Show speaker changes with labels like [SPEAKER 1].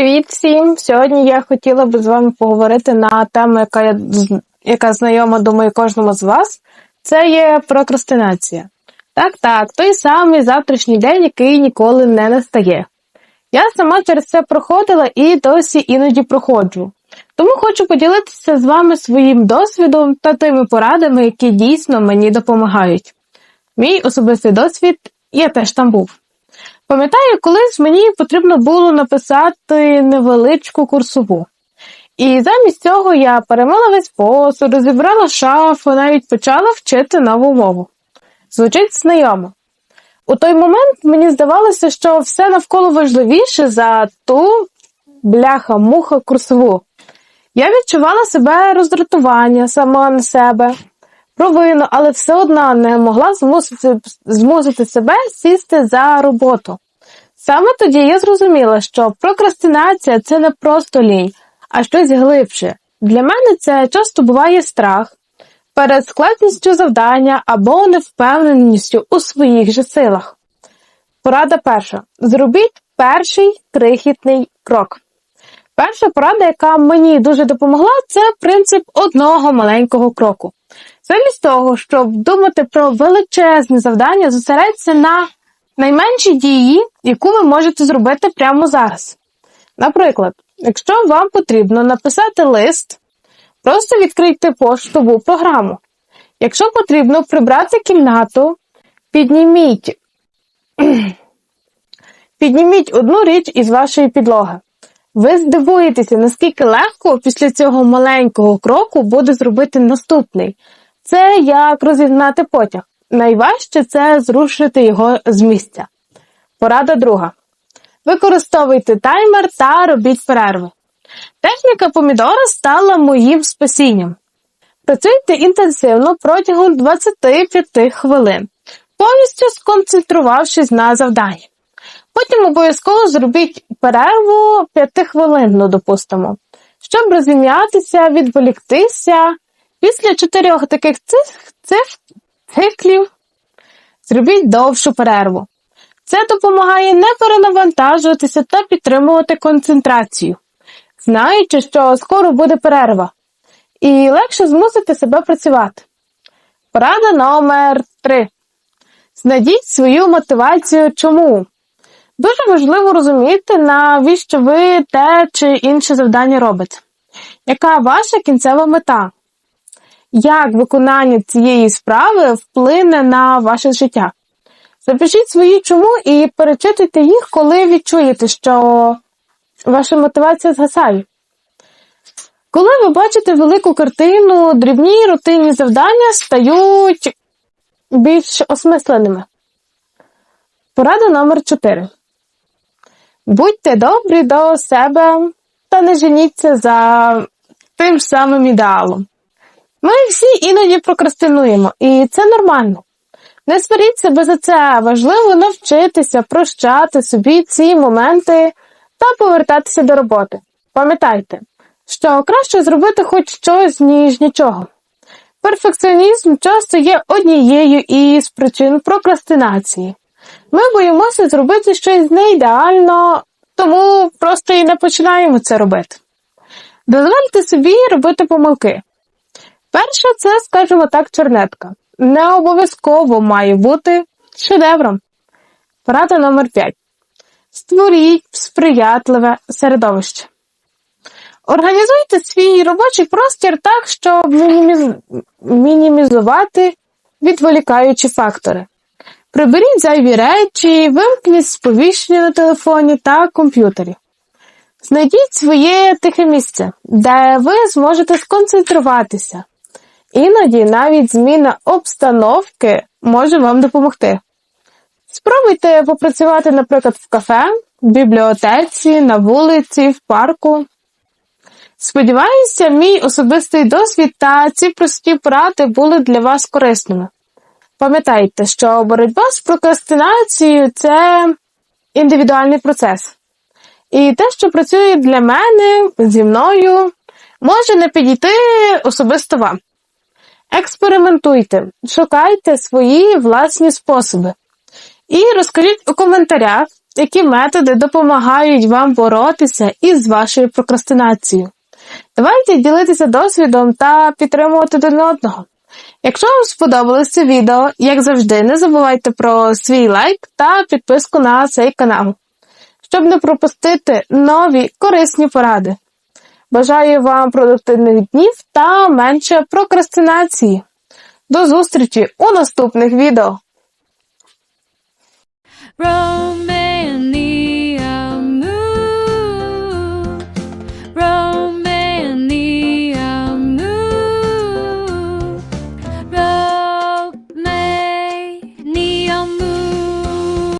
[SPEAKER 1] Привіт всім! Сьогодні я хотіла би з вами поговорити на тему, яка, яка знайома, думаю, кожному з вас. Це є прокрастинація. Так, так, той самий завтрашній день, який ніколи не настає. Я сама через це проходила і досі іноді проходжу. Тому хочу поділитися з вами своїм досвідом та тими порадами, які дійсно мені допомагають. Мій особистий досвід, я теж там був. Пам'ятаю, колись мені потрібно було написати невеличку курсову. І замість цього я перемила весь посуд, розібрала шафу, навіть почала вчити нову мову. Звучить знайомо. У той момент мені здавалося, що все навколо важливіше за ту бляха-муха курсову. Я відчувала себе роздратування сама на себе, провину, але все одно не могла змусити, змусити себе сісти за роботу. Саме тоді я зрозуміла, що прокрастинація це не просто лінь, а щось глибше. Для мене це часто буває страх перед складністю завдання або невпевненістю у своїх же силах. Порада перша. Зробіть перший крихітний крок. Перша порада, яка мені дуже допомогла, це принцип одного маленького кроку. Замість того, щоб думати про величезне завдання, зосередься на найменшій дії, яку ви можете зробити прямо зараз. Наприклад, якщо вам потрібно написати лист, просто відкрийте поштову програму. Якщо потрібно прибрати кімнату, підніміть, підніміть одну річ із вашої підлоги. Ви здивуєтеся, наскільки легко після цього маленького кроку буде зробити наступний. Це як розігнати потяг. Найважче це зрушити його з місця. Порада друга. Використовуйте таймер та робіть перерви. Техніка помідора стала моїм спасінням. Працюйте інтенсивно протягом 25 хвилин, повністю сконцентрувавшись на завданні. Потім обов'язково зробіть перерву 5 хвилин, допустимо, щоб розім'ятися, відволіктися. Після чотирьох таких цих, циклів зробіть довшу перерву. Це допомагає не перенавантажуватися та підтримувати концентрацію, знаючи, що скоро буде перерва, і легше змусити себе працювати. Порада номер 3. Знайдіть свою мотивацію чому. Дуже важливо розуміти, навіщо ви те чи інше завдання робите. Яка ваша кінцева мета? Як виконання цієї справи вплине на ваше життя? Запишіть свої чому і перечитуйте їх, коли відчуєте, що ваша мотивація згасає. Коли ви бачите велику картину, дрібні рутинні завдання стають більш осмисленими. Порада номер 4. Будьте добрі до себе та не женіться за тим ж самим ідеалом. Ми всі іноді прокрастинуємо, і це нормально. Не сваріть себе за це, важливо навчитися прощати собі ці моменти та повертатися до роботи. Пам'ятайте, що краще зробити хоч щось, ніж нічого. Перфекціонізм часто є однією із причин прокрастинації. Ми боїмося зробити щось не ідеально, тому просто і не починаємо це робити. Дозвольте собі робити помилки. Перше, це, скажімо так, чернетка. Не обов'язково має бути шедевром. Порада номер 5. Створіть сприятливе середовище. Організуйте свій робочий простір так, щоб мініміз... мінімізувати відволікаючі фактори. Приберіть зайві речі, вимкніть сповіщення на телефоні та комп'ютері. Знайдіть своє тихе місце, де ви зможете сконцентруватися. Іноді навіть зміна обстановки може вам допомогти. Спробуйте попрацювати, наприклад, в кафе, в бібліотеці, на вулиці, в парку. Сподіваюся, мій особистий досвід та ці прості поради були для вас корисними. Пам'ятайте, що боротьба з прокрастинацією це індивідуальний процес. І те, що працює для мене зі мною, може не підійти особисто вам. Експериментуйте, шукайте свої власні способи. І розкажіть у коментарях, які методи допомагають вам боротися із вашою прокрастинацією. Давайте ділитися досвідом та підтримувати один одного. Якщо вам сподобалось це відео, як завжди, не забувайте про свій лайк та підписку на цей канал, щоб не пропустити нові корисні поради. Бажаю вам продуктивних днів та менше прокрастинації. До зустрічі у наступних відео!